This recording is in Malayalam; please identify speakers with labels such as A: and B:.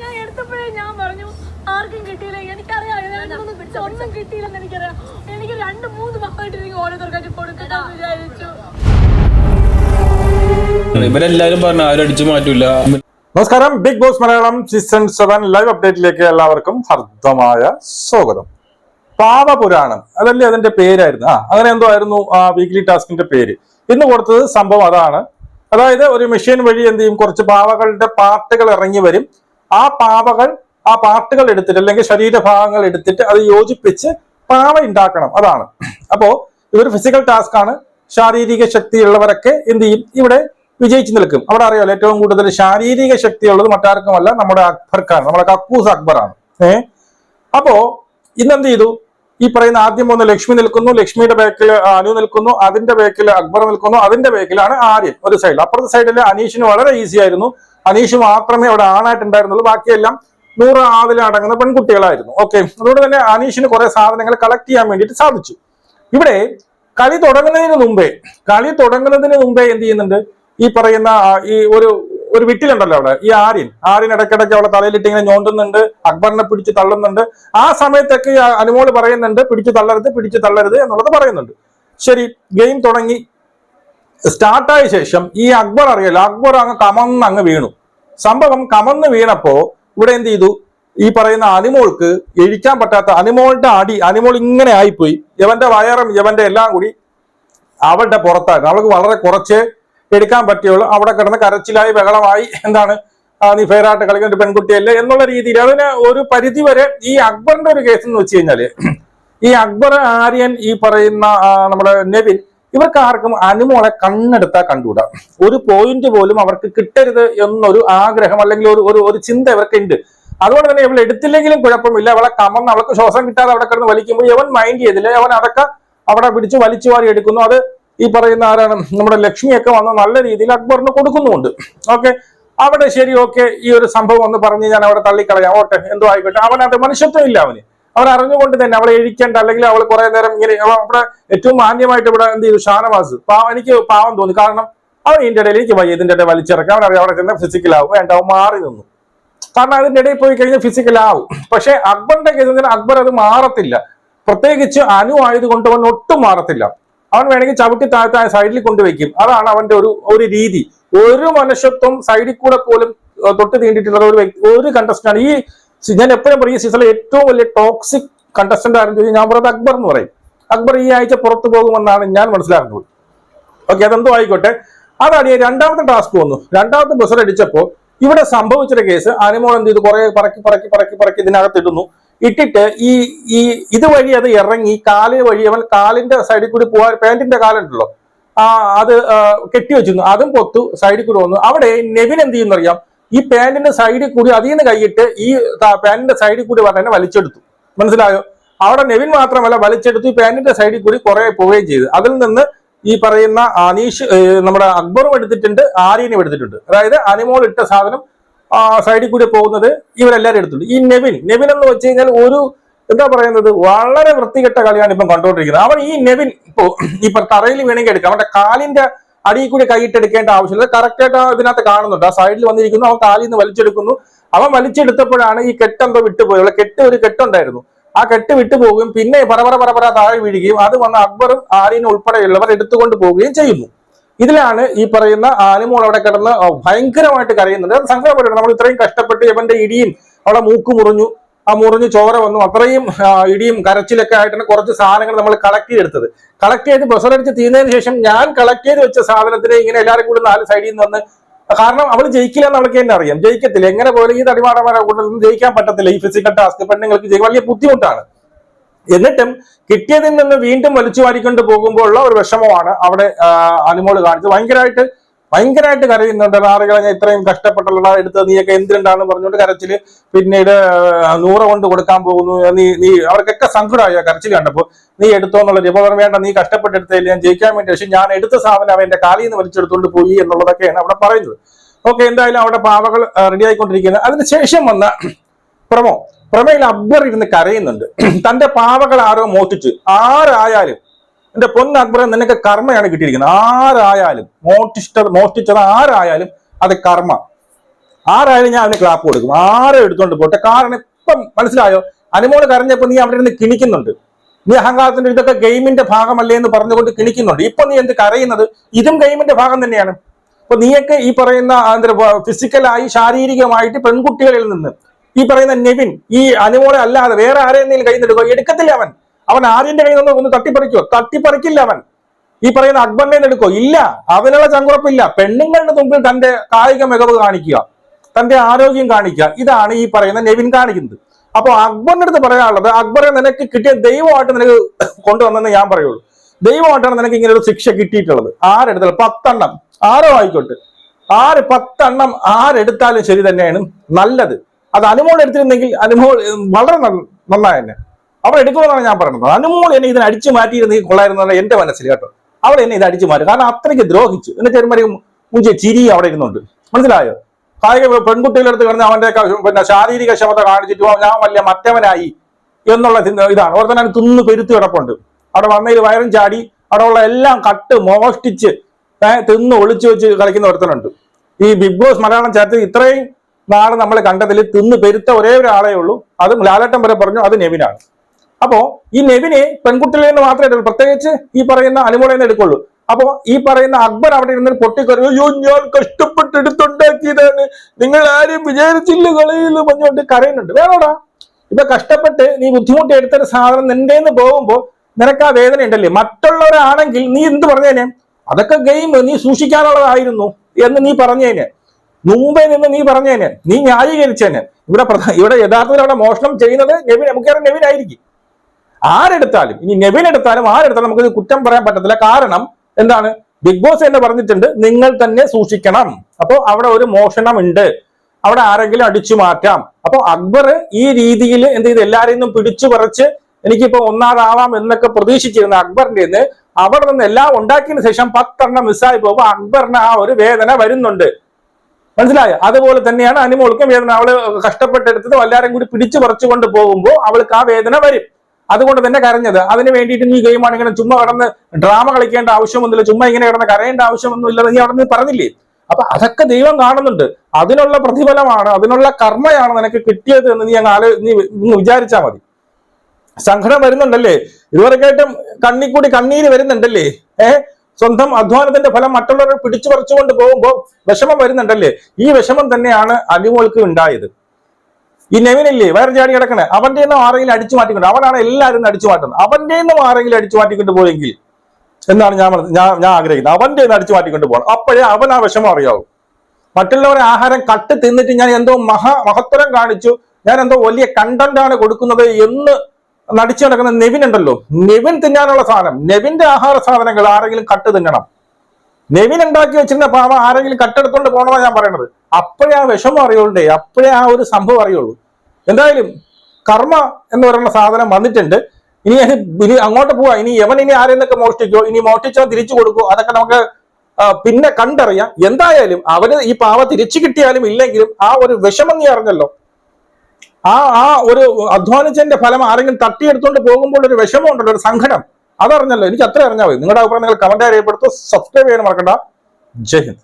A: ഞാൻ എടുത്തപ്പോഴേ ഞാൻ പറഞ്ഞു ആർക്കും കിട്ടിയില്ല എനിക്കറിയാം പിടിച്ച ഒന്നും കിട്ടിയില്ലെന്ന് എനിക്കറിയാം. എനിക്ക് രണ്ട് മൂന്ന് മക്കളായിട്ട് എനിക്ക് ഓരോരുത്തർക്കായിട്ട് കൊടുക്കണമെന്ന് വിചാരിച്ചു.
B: ഇവരെല്ലാരും പറഞ്ഞു ആരും അടിച്ചു മാറ്റൂല.
C: നമസ്കാരം Bigg Boss Malayalam season seven live അപ്ഡേറ്റിലേക്ക് എല്ലാവർക്കും ഹർദ്ദമായ സ്വാഗതം. പാവപുരാണം അതല്ലേ അതിന്റെ പേരായിരുന്നു? ആ അങ്ങനെ എന്തോ ആയിരുന്നു ആ വീക്ക്ലി ടാസ്കിന്റെ പേര്. ഇന്ന് കൊടുത്തത് സംഭവം അതാണ്. അതായത് ഒരു മെഷീൻ വഴി എന്ത് ചെയ്യും? കുറച്ച് പാവകളുടെ പാർട്ടുകൾ ഇറങ്ങി വരും. ആ പാവകൾ ആ പാർട്ടുകൾ എടുത്തിട്ട് അല്ലെങ്കിൽ ശരീരഭാഗങ്ങൾ എടുത്തിട്ട് അത് യോജിപ്പിച്ച് പാവ ഉണ്ടാക്കണം അതാണ്. അപ്പോ ഇതൊരു ഫിസിക്കൽ ടാസ്ക് ആണ്. ശാരീരിക ശക്തിയുള്ളവരൊക്കെ എന്ത് ചെയ്യും? ഇവിടെ വിജയിച്ചു നിൽക്കും. അവിടെ അറിയാലോ ഏറ്റവും കൂടുതൽ ശാരീരിക ശക്തിയുള്ളത് മറ്റാർക്കുമല്ല നമ്മുടെ അക്ബർക്കാണ്. നമ്മുടെ കക്കൂസ് അക്ബറാണ്. ഏഹ് അപ്പോ ഇന്നെന്ത് ചെയ്തു? ഈ പറയുന്ന ആദ്യം ഒന്ന് ലക്ഷ്മി നിൽക്കുന്നു ലക്ഷ്മിയുടെ ബാക്കിൽ അനു നിൽക്കുന്നു അതിന്റെ ബാക്കിൽ അക്ബർ നിൽക്കുന്നു അതിന്റെ ബാക്കിലാണ് ആര്യൻ ഒരു സൈഡിൽ അപ്പുറത്തെ സൈഡിൽ അനീഷിന് വളരെ ഈസി ആയിരുന്നു. അനീഷ് മാത്രമേ അവിടെ ആണായിട്ടുണ്ടായിരുന്നുള്ളൂ. ബാക്കിയെല്ലാം നൂറ് ആവിലടങ്ങുന്ന പെൺകുട്ടികളായിരുന്നു. ഓക്കെ അതുകൊണ്ട് തന്നെ അനീഷിന് കുറെ സാധനങ്ങൾ കളക്ട് ചെയ്യാൻ വേണ്ടിയിട്ട് സാധിച്ചു. ഇവിടെ കളി തുടങ്ങുന്നതിന് മുമ്പേ കളി തുടങ്ങുന്നതിന് മുമ്പേ എന്ത് ചെയ്യുന്നുണ്ട്? ഈ പറയുന്ന ഈ ഒരു ഒരു വിട്ടിലുണ്ടല്ലോ അവിടെ. ഈ ആര്യൻ. ആര്യൻ ഇടയ്ക്കിടയ്ക്ക് അവളെ തലയിലിട്ട് ഇങ്ങനെ ഞോണ്ടുന്നുണ്ട് അക്ബറിനെ പിടിച്ച് തള്ളുന്നുണ്ട്. ആ സമയത്തൊക്കെ അനുമോൾ പറയുന്നുണ്ട് പിടിച്ച് തള്ളരുത് പിടിച്ച് തള്ളരുത് എന്നുള്ളത് പറയുന്നുണ്ട്. ശരി ഗെയിം തുടങ്ങി. സ്റ്റാർട്ടായ ശേഷം ഈ അക്ബർ അറിയാലോ അക്ബർ അങ്ങ് കമന്ന് അങ്ങ് വീണു. സംഭവം കമന്ന് വീണപ്പോ ഇവിടെ എന്ത് ചെയ്തു? ഈ പറയുന്ന അനിമോൾക്ക് എഴിക്കാൻ പറ്റാത്ത അനിമോളുടെ അടി അനിമോൾ ഇങ്ങനെ ആയിപ്പോയി. യവന്റെ വയറും യവന്റെ എല്ലാം കൂടി അവളുടെ പുറത്തായിരുന്നു. അവൾക്ക് വളരെ കുറച്ച് എടുക്കാൻ പറ്റുള്ളൂ. അവിടെ കിടന്ന് കരച്ചിലായി ബഹളമായി. എന്താണ്? നീ ഫെയറായിട്ട് കളിക്കുന്ന ഒരു പെൺകുട്ടിയല്ലേ എന്നുള്ള രീതിയിൽ അതിന് ഒരു പരിധി വരെ ഈ അക്ബറിന്റെ ഒരു കേസ് എന്ന് വെച്ച് കഴിഞ്ഞാൽ ഈ അക്ബർ ആര്യൻ ഈ പറയുന്ന നമ്മുടെ നെവിൻ ഇവർക്ക് ആർക്കും അനുമോളെ കണ്ണെടുത്താൽ കണ്ടുകൂടാ. ഒരു പോയിന്റ് പോലും അവർക്ക് കിട്ടരുത് എന്നൊരു ആഗ്രഹം അല്ലെങ്കിൽ ഒരു ഒരു ഒരു ചിന്ത ഇവർക്ക് ഉണ്ട് അതുകൊണ്ട് തന്നെ ഇവൾ എടുത്തില്ലെങ്കിലും കുഴപ്പമില്ല. അവളെ കമന്ന് അവൾക്ക് ശ്വാസം കിട്ടാതെ അവിടെ കിടന്ന് വലിക്കുമ്പോൾ അവൻ മൈൻഡ് ചെയ്തില്ല. അവൻ അതൊക്കെ അവിടെ പിടിച്ച് വലിച്ചു വാരി എടുക്കുന്നു. അത് ഈ പറയുന്ന ആരാണ്? നമ്മുടെ ലക്ഷ്മിയൊക്കെ വന്ന് നല്ല രീതിയിൽ അക്ബറിന് കൊടുക്കുന്നുമുണ്ട്. ഓക്കെ? അവിടെ ശരി ഓക്കെ ഈ ഒരു സംഭവം ഒന്ന് പറഞ്ഞ് ഞാൻ അവിടെ തള്ളിക്കളയാം. ഓട്ടെ എന്തോ ആയിക്കോട്ടെ. അവൻ അത് മനുഷ്യത്വം ഇല്ല അവന്. അവൻ അറിഞ്ഞുകൊണ്ട് തന്നെ അവളെ എഴിക്കേണ്ട അല്ലെങ്കിൽ അവൾ കുറെ നേരം ഇങ്ങനെ അവിടെ ഏറ്റവും മാന്യമായിട്ട് ഇവിടെ എന്ത് ചെയ്തു? ഷാനവാസ്. പാവം എനിക്ക് പാവം തോന്നി. കാരണം അവൻ ഇതിന്റെ ഇടയിൽ എനിക്ക് വയ്യ ഇതിന്റെ ഇടയിൽ വലിച്ചിറക്കാം അവൻ അവിടെ ഫിസിക്കൽ ഫിസിക്കലാവും വേണ്ട അവൻ മാറി നിന്നു. കാരണം അതിന്റെ ഇടയിൽ പോയി കഴിഞ്ഞാൽ ഫിസിക്കൽ ആവും. പക്ഷെ അക്ബറിന്റെ കേസിൽ അക്ബർ അത് മാറത്തില്ല. പ്രത്യേകിച്ച് അനു ആയതുകൊണ്ട് അവൻ ഒട്ടും മാറത്തില്ല. അവൻ വേണമെങ്കിൽ ചവിട്ടി താഴ്ത്ത സൈഡിൽ കൊണ്ടുവയ്ക്കും. അതാണ് അവന്റെ ഒരു ഒരു രീതി. ഒരു മനുഷ്യത്വം സൈഡിൽ കൂടെ പോലും തൊട്ട് തീണ്ടിട്ടുള്ള ഒരു വ്യക്തി ഒരു കണ്ടസ്റ്റന്റ് ഈ ഞാൻ എപ്പോഴും പറയും സീസണിലെ ഏറ്റവും വലിയ ടോക്സിക് കണ്ടസ്റ്റന്റ് ആരെന്ന് ചോദിച്ചാൽ ഞാൻ പറയുന്നത് അക്ബർ എന്ന് പറയും. അക്ബർ ഈ ആഴ്ച പുറത്തു പോകുമെന്നാണ് ഞാൻ മനസ്സിലാക്കുന്നത്. ഓക്കെ അതെന്തോ ആയിക്കോട്ടെ. അതാണ് രണ്ടാമത്തെ ടാസ്ക് വന്നു. രണ്ടാമത്തെ ബസർ അടിച്ചപ്പോൾ ഇവിടെ സംഭവിച്ചൊരു കേസ് അനുമോൾ എന്ത് ചെയ്തു? കുറെ പറക്കി പറക്കി പറക്കി പറക്കി ഇതിനകത്ത് ഇടുന്നു. ഇട്ടിട്ട് ഈ ഈ ഇതുവഴി അത് ഇറങ്ങി കാൽ വഴി അവൻ കാലിന്റെ സൈഡിൽ കൂടി പോവാൻ പാന്റിന്റെ കാലുണ്ടല്ലോ. ആ അത് കെട്ടിവെച്ചിരുന്നു കെട്ടി വെച്ചിരുന്നു. അതും പൊത്തു സൈഡിൽ കൂടി വന്നു. അവിടെ നെവിൻ എന്ത് ചെയ്യുന്ന അറിയാം? ഈ പാന്റിന്റെ സൈഡിൽ കൂടി അതിൽ നിന്ന് കൈയിട്ട് ഈ പാന്റിന്റെ സൈഡിൽ കൂടി പറഞ്ഞ വലിച്ചെടുത്തു. മനസ്സിലായോ? അവിടെ നെവിൻ മാത്രമല്ല വലിച്ചെടുത്തു. ഈ പാന്റിന്റെ സൈഡിൽ കൂടി കുറെ പോവുകയും ചെയ്തു. അതിൽ നിന്ന് ഈ പറയുന്ന അനീഷ് നമ്മുടെ അക്ബറും എടുത്തിട്ടുണ്ട് ആര്യനും എടുത്തിട്ടുണ്ട്. അതായത് അനിമോൾ ഇട്ട സാധനം സൈഡിൽ കൂടി പോകുന്നത് ഇവരെല്ലാവരും എടുത്തിട്ടുണ്ട്. ഈ നെവിൻ നെവിൻ എന്ന് വെച്ച് കഴിഞ്ഞാൽ ഒരു എന്താ പറയുന്നത് വളരെ വൃത്തികെട്ട കളിയാണ് ഇപ്പം കണ്ടുകൊണ്ടിരിക്കുന്നത്. അവൻ ഈ നെവിൻ ഇപ്പോ ഇപ്പൊ തറയിൽ വേണമെങ്കിൽ എടുക്കാം. അവന്റെ കാലിന്റെ അടിയിൽ കൂടി കൈയിട്ടെടുക്കേണ്ട ആവശ്യമില്ല. കറക്റ്റായിട്ട് ഇതിനകത്ത് കാണുന്നുണ്ട്. ആ സൈഡിൽ വന്നിരിക്കുന്നു. അവൻ കാലിൽ നിന്ന് വലിച്ചെടുക്കുന്നു. അവൻ വലിച്ചെടുത്തപ്പോഴാണ് ഈ കെട്ടെന്തോ വിട്ടുപോയത്. കെട്ട് ഒരു കെട്ടുണ്ടായിരുന്നു. ആ കെട്ട് വിട്ടുപോവുകയും പിന്നെ പരപര പരപര താഴെ വീഴുകയും അത് വന്ന് അക്ബറും ആര്യനും ഉൾപ്പെടെയുള്ളവർ എടുത്തുകൊണ്ട് പോവുകയും ചെയ്യുന്നു. ഇതിലാണ് ഈ പറയുന്ന ആലിമോൾ അവിടെ കിടന്ന് ഭയങ്കരമായിട്ട് കരയുന്നുണ്ട്. അത് സങ്കടപ്പെട്ടിട്ടുണ്ട് നമ്മൾ ഇത്രയും കഷ്ടപ്പെട്ട് ഇവന്റെ ഇടിയും അവിടെ മൂക്ക് മുറിഞ്ഞു. ആ മുറിഞ്ഞ് ചോര വന്നു. അത്രയും ഇടിയും കരച്ചിലൊക്കെ ആയിട്ടാണ് കുറച്ച് സാധനങ്ങൾ നമ്മൾ കളക്ട് ചെയ്തെടുത്തത്. കളക്ട് ചെയ്ത് ബസറടിച്ച് തീർന്നതിന് ശേഷം ഞാൻ കളക്ട് ചെയ്ത് വെച്ച സാധനത്തിന് ഇങ്ങനെ എല്ലാവരും കൂടി നാല് സൈഡിൽ നിന്ന് വന്ന് കാരണം അവൾ ജയിക്കില്ല എന്ന് അവൾക്ക് തന്നെ അറിയാം. ജയിക്കത്തില്ല. എങ്ങനെ പോലും ഈ തടിമാടന്മാരെ കൂട്ടത്തിൽ ജയിക്കാൻ പറ്റത്തില്ല. ഈ ഫിസിക്കൽ ടാസ്ക് പെണ്ണുങ്ങൾക്ക് വലിയ ബുദ്ധിമുട്ടാണ്. എന്നിട്ടും കിട്ടിയതിൽ നിന്ന് വീണ്ടും വലിച്ചു വാരിക്കൊണ്ട് ഉള്ള ഒരു വിഷമമാണ് അവിടെ അനുമോൾ കാണിച്ചത്. ഭയങ്കരമായിട്ട് ഭയങ്കരമായിട്ട് കരയുന്നുണ്ട്. ആളുകളെ ഞാൻ ഇത്രയും കഷ്ടപ്പെട്ടുള്ള എടുത്ത് നീയൊക്കെ എന്തിനുണ്ടാണെന്ന് പറഞ്ഞുകൊണ്ട് കരച്ചിൽ പിന്നീട് നൂറ് കൊണ്ട് കൊടുക്കാൻ പോകുന്നു. നീ നീ അവർക്കൊക്കെ സങ്കടമായി കരച്ചിൽ കണ്ടപ്പോ നീ എടുത്തോ എന്നുള്ളത് ഇപ്പൊ വേണ്ട നീ കഷ്ടപ്പെട്ടെടുത്തേ ഞാൻ ജയിക്കാൻ വേണ്ടി. പക്ഷെ ഞാൻ എടുത്ത സാധനം അവൻ എന്റെ കാലിൽ നിന്ന് വലിച്ചെടുത്തുകൊണ്ട് പോയി എന്നുള്ളതൊക്കെയാണ് അവിടെ പറയുന്നത്. ഓക്കെ എന്തായാലും അവിടെ പാവകൾ റെഡി ആയിക്കൊണ്ടിരിക്കുന്നത് അതിനുശേഷം വന്ന പ്രമോ. പ്രമേയിൽ അക്ബർ ഇരുന്ന് കരയുന്നുണ്ട്. തന്റെ പാവകൾ ആരോ മോഷ്ടിച്ച്. ആരായാലും എന്റെ പൊന്ന് അക്ബറെ നിനക്ക് കർമ്മയാണ് കിട്ടിയിരിക്കുന്നത്. ആരായാലും മോഷ്ടിച്ച മോഷ്ടിച്ചത് ആരായാലും അത് കർമ്മ. ആരായാലും ഞാൻ അവന് ക്ലാപ്പ് കൊടുക്കും. ആരോ എടുത്തോണ്ട് പോട്ടെ? കാരണം ഇപ്പം മനസ്സിലായോ? അനുമോൾ കരഞ്ഞപ്പോ നീ അവിടെ ഇരുന്ന് കിണിക്കുന്നുണ്ട്. നീ അഹങ്കാരത്തിന്റെ ഇതൊക്കെ ഗെയിമിന്റെ ഭാഗമല്ലേ എന്ന് പറഞ്ഞുകൊണ്ട് കിണിക്കുന്നുണ്ട്. ഇപ്പൊ നീ എന്ത് കരയുന്നത്? ഇതും ഗെയിമിന്റെ ഭാഗം തന്നെയാണ്. അപ്പൊ നീയൊക്കെ ഈ പറയുന്ന ഫിസിക്കലായി ശാരീരികമായിട്ട് പെൺകുട്ടികളിൽ നിന്ന് ഈ പറയുന്ന നെവിൻ ഈ അനുമോളെ അല്ലാതെ വേറെ ആരെയെന്നെങ്കിലും കയ്യിൽ നിന്ന് എടുക്കുക എടുക്കത്തില്ല അവൻ. അവൻ ആര്യന്റെ കയ്യിൽ നിന്ന് ഒന്ന് തട്ടിപ്പറിക്കോ തട്ടിപ്പറിക്കില്ല അവൻ. ഈ പറയുന്ന അക്ബറിനെ എടുക്കോ ഇല്ല. അവനുള്ള ചങ്കുറപ്പില്ല. പെണ്ണുങ്ങളുടെ മുമ്പിൽ തന്റെ കായിക മികവ് കാണിക്കുക തന്റെ ആരോഗ്യം കാണിക്കുക ഇതാണ് ഈ പറയുന്ന നെവിൻ കാണിക്കുന്നത്. അപ്പൊ അക്ബറിന്റെ അടുത്ത് പറയാനുള്ളത് അക്ബറെ നിനക്ക് കിട്ടിയ ദൈവമായിട്ട് നിനക്ക് കൊണ്ടുവന്നെന്ന് ഞാൻ പറയുള്ളൂ. ദൈവമായിട്ടാണ് നിനക്ക് ഇങ്ങനെ ഒരു ശിക്ഷ കിട്ടിയിട്ടുള്ളത്. ആരെടുത്താലും പത്തെണ്ണം. ആരോ ആയിക്കോട്ടെ. ആര് പത്തെണ്ണം ആരെടുത്താലും ശരി തന്നെയാണ് നല്ലത്. അത് അനുമോൾ എടുത്തിരുന്നെങ്കിൽ അനുമോൾ വളരെ നന്ന- നന്നായി തന്നെ. അവൾ എടുക്കുമെന്നാണ് ഞാൻ പറയുന്നത്. അനുമോൾ എന്നെ ഇതിനെ അടിച്ചു മാറ്റിയിരുന്നെങ്കിൽ കൊള്ളായിരുന്നല്ല എന്റെ മനസ്സിൽ കേട്ടോ. അവൾ എന്നെ ഇത് അടിച്ചു മാറ്റും. കാരണം അത്രയ്ക്ക് ദ്രോഹിച്ചു. എന്നിട്ട് ചെറുമറി മുഞ്ചി ചിരി അവിടെ ഇരുന്നുണ്ട്. മനസ്സിലായോ? കായിക പെൺകുട്ടികളുടെ അടുത്ത് കിടന്ന് അവന്റെ പിന്നെ ശാരീരിക ക്ഷമത കാണിച്ചിട്ട് "ഓ, ഞാൻ വലിയ മറ്റവനായി എന്നുള്ള ഇതാണ്. അവർ തന്നെ തിന്ന് പെരുത്ത് കിടപ്പുണ്ട്. അവിടെ വന്നതിൽ വയറും ചാടി അവിടെ ഉള്ള എല്ലാം കട്ട് മോഷ്ടിച്ച് തിന്ന് ഒളിച്ചു വെച്ച് കളിക്കുന്ന ഒരുത്തനുണ്ട്. ഈ ബിഗ് ബോസ് മലയാളം ചാറ്റ് ഇത്രയും നാൾ നമ്മൾ കണ്ടതിൽ തിന്ന് പെരുത്ത ഒരേ ഒരാളേ ഉള്ളൂ. അതും ലാലട്ടം വരെ പറഞ്ഞു അത് നെവിനാണ്. അപ്പോ ഈ നെവിനെ പെൺകുട്ടികളിൽ നിന്ന് മാത്രമേ എടുക്കൂ പ്രത്യേകിച്ച് ഈ പറയുന്ന അനുമോളയിൽ നിന്ന് എടുക്കുള്ളൂ. അപ്പോ ഈ പറയുന്ന അക്ബർ അവിടെ ഇരുന്ന് പൊട്ടിക്കറി അയ്യോ ഞാൻ കഷ്ടപ്പെട്ട് എടുത്തുണ്ടാക്കിയതാണ്. നിങ്ങൾ ആരും വിചാരിച്ചില്ല കളിയിൽ പറഞ്ഞുകൊണ്ട് കരയുന്നുണ്ട്. വേണോടാ? ഇപ്പൊ കഷ്ടപ്പെട്ട് നീ ബുദ്ധിമുട്ടി എടുത്തൊരു സാധനം നിന്റെ നിന്ന് പോകുമ്പോ നിനക്ക് ആ വേദന ഉണ്ടല്ലേ? മറ്റുള്ളവരാണെങ്കിൽ നീ എന്ത് പറഞ്ഞേനെ? അതൊക്കെ ഗെയിം നീ സൂക്ഷിക്കാനുള്ളതായിരുന്നു എന്ന് നീ പറഞ്ഞേനെ. മുമ്പേ നിന്ന് നീ പറഞ്ഞേനെ നീ ന്യായീകരിച്ചേനെ. ഇവിടെ ഇവിടെ യഥാർത്ഥത്തിൽ അവിടെ മോഷണം ചെയ്യുന്നത് നെവിൻ നമുക്കറിയാം നെവിൻ ആയിരിക്കും. ആരെടുത്താലും ഇനി നെവിൻ എടുത്താലും ആരെടുത്താലും നമുക്ക് കുറ്റം പറയാൻ പറ്റത്തില്ല. കാരണം എന്താണ്? ബിഗ് ബോസ് തന്നെ പറഞ്ഞിട്ടുണ്ട് നിങ്ങൾ തന്നെ സൂക്ഷിക്കണം. അപ്പോൾ അവിടെ ഒരു മോഷണം ഉണ്ട് അവിടെ ആരെങ്കിലും അടിച്ചു മാറ്റാം. അപ്പോൾ അക്ബർ ഈ രീതിയിൽ എന്ത് ചെയ്ത്? എല്ലാരെയും നിന്നും പിടിച്ചു പറിച്ച് എനിക്കിപ്പോ ഒന്നാറാവാം എന്നൊക്കെ പ്രതീക്ഷിച്ചിരുന്ന അക്ബറിന്റെ നിന്ന് അവിടെ നിന്ന് എല്ലാം ഉണ്ടാക്കിയതിനു ശേഷം പത്തെണ്ണം മിസ്സായി പോകുമ്പോൾ അക്ബറിന് ആ ഒരു വേദന വരുന്നുണ്ട്. മനസ്സിലായോ? അതുപോലെ തന്നെയാണ് അനുമോൾക്കും വേദന. അവൾ കഷ്ടപ്പെട്ടെടുത്തത് എല്ലാരും കൂടി പിടിച്ചു പറിച്ചുകൊണ്ട് പോകുമ്പോൾ അവൾക്ക് ആ വേദന വരും. അതുകൊണ്ട് തന്നെ കരഞ്ഞത്. അതിന് വേണ്ടിയിട്ട് നീ ഗെയിമാണ് ഇങ്ങനെ ചുമ്മാ കിടന്ന് ഡ്രാമ കളിക്കേണ്ട ആവശ്യമൊന്നുമില്ല. ചുമ്മാ ഇങ്ങനെ കിടന്ന് കരയേണ്ട ആവശ്യമൊന്നുമില്ല നീ അവിടെ പറഞ്ഞില്ലേ? അപ്പൊ അതൊക്കെ ദൈവം കാണുന്നുണ്ട്. അതിനുള്ള പ്രതിഫലമാണ് അതിനുള്ള കർമ്മയാണ് നിനക്ക് കിട്ടിയത് എന്ന് നീ അങ്ങ് ആലോ നീ വിചാരിച്ചാൽ മതി. സങ്കടം വരുന്നുണ്ടല്ലേ? ഇതുവരെയായിട്ടും കണ്ണിക്കൂടി കണ്ണീര് വരുന്നുണ്ടല്ലേ? ഏ സ്വന്തം അധ്വാനത്തിന്റെ ഫലം മറ്റുള്ളവരെ പിടിച്ചു പറിച്ചുകൊണ്ട് പോകുമ്പോൾ വിഷമം വരുന്നുണ്ടല്ലേ? ഈ വിഷമം തന്നെയാണ് അനുമോൾക്ക് ഉണ്ടായത്. ഈ നെവിനില്ലേ വയറ് ചാടി കിടക്കണേ അവന്റെ നിന്നും ആരെങ്കിലും അടിച്ചു മാറ്റിക്കൊണ്ട് അവനാണ് എല്ലാവരും അടിച്ചു മാറ്റുന്നത്. അവന്റെ നിന്നും ആരെങ്കിലും അടിച്ചു മാറ്റിക്കൊണ്ട് പോയെങ്കിൽ എന്നാണ് ഞാൻ ഞാൻ ഞാൻ ആഗ്രഹിക്കുന്നത്. അവന്റെ നിന്ന് അടിച്ചു മാറ്റിക്കൊണ്ട് പോകണം. അപ്പോഴേ അവൻ ആ വിഷമം അറിയാവൂ. മറ്റുള്ളവരെ ആഹാരം കട്ട് തിന്നിട്ട് ഞാൻ എന്തോ മഹാ മഹത്തരം കാണിച്ചു ഞാൻ എന്തോ വലിയ കണ്ടന്റാണ് കൊടുക്കുന്നത് എന്ന് നടിച്ചു നടക്കുന്ന നെവിൻ ഉണ്ടല്ലോ. നെവിൻ തിന്നാനുള്ള സാധനം. നെവിന്റെ ആഹാര സാധനങ്ങൾ ആരെങ്കിലും കട്ട് തിന്നണം. നെവിൻ ഉണ്ടാക്കി വെച്ചിരുന്ന പാവ ആരെങ്കിലും കട്ടെടുത്തോണ്ട് പോകണമെന്നാണ് ഞാൻ പറയണത്. അപ്പോഴേ ആ വിഷമം അറിയുള്ളൂ. അപ്പോഴേ ആ ഒരു സംഭവം അറിയുള്ളൂ. എന്തായാലും കർമ്മ എന്ന് പറയുന്ന സാധനം വന്നിട്ടുണ്ട്. ഇനി ഇനി അങ്ങോട്ട് പോവാ. ഇനി യവൻ ഇനി ആരെന്നൊക്കെ മോഷ്ടിക്കോ? ഇനി മോഷ്ടിച്ചോ തിരിച്ചു കൊടുക്കോ? അതൊക്കെ നമുക്ക് പിന്നെ കണ്ടറിയാം. എന്തായാലും അവന് ഈ പാവ തിരിച്ചു കിട്ടിയാലും ഇല്ലെങ്കിലും ആ ഒരു വിഷമം നീ അറിഞ്ഞല്ലോ. ആ ആ ഒരു അധ്വാനിച്ചതിന്റെ ഫലം ആരെങ്കിലും തട്ടിയെടുത്തോണ്ട് പോകുമ്പോൾ ഒരു വിഷമം ഉണ്ടല്ലോ ഒരു സങ്കടം. അതറിഞ്ഞല്ലോ എനിക്ക് അത്ര അറിഞ്ഞാൽ മതി. നിങ്ങളുടെ അഭിപ്രായം നിങ്ങൾ കമന്റ് അറിയപ്പെടുത്തു സബ്സ്ക്രൈബ് ചെയ്യാൻ മറക്കണ്ട. ജയ് ഹിന്ദ്.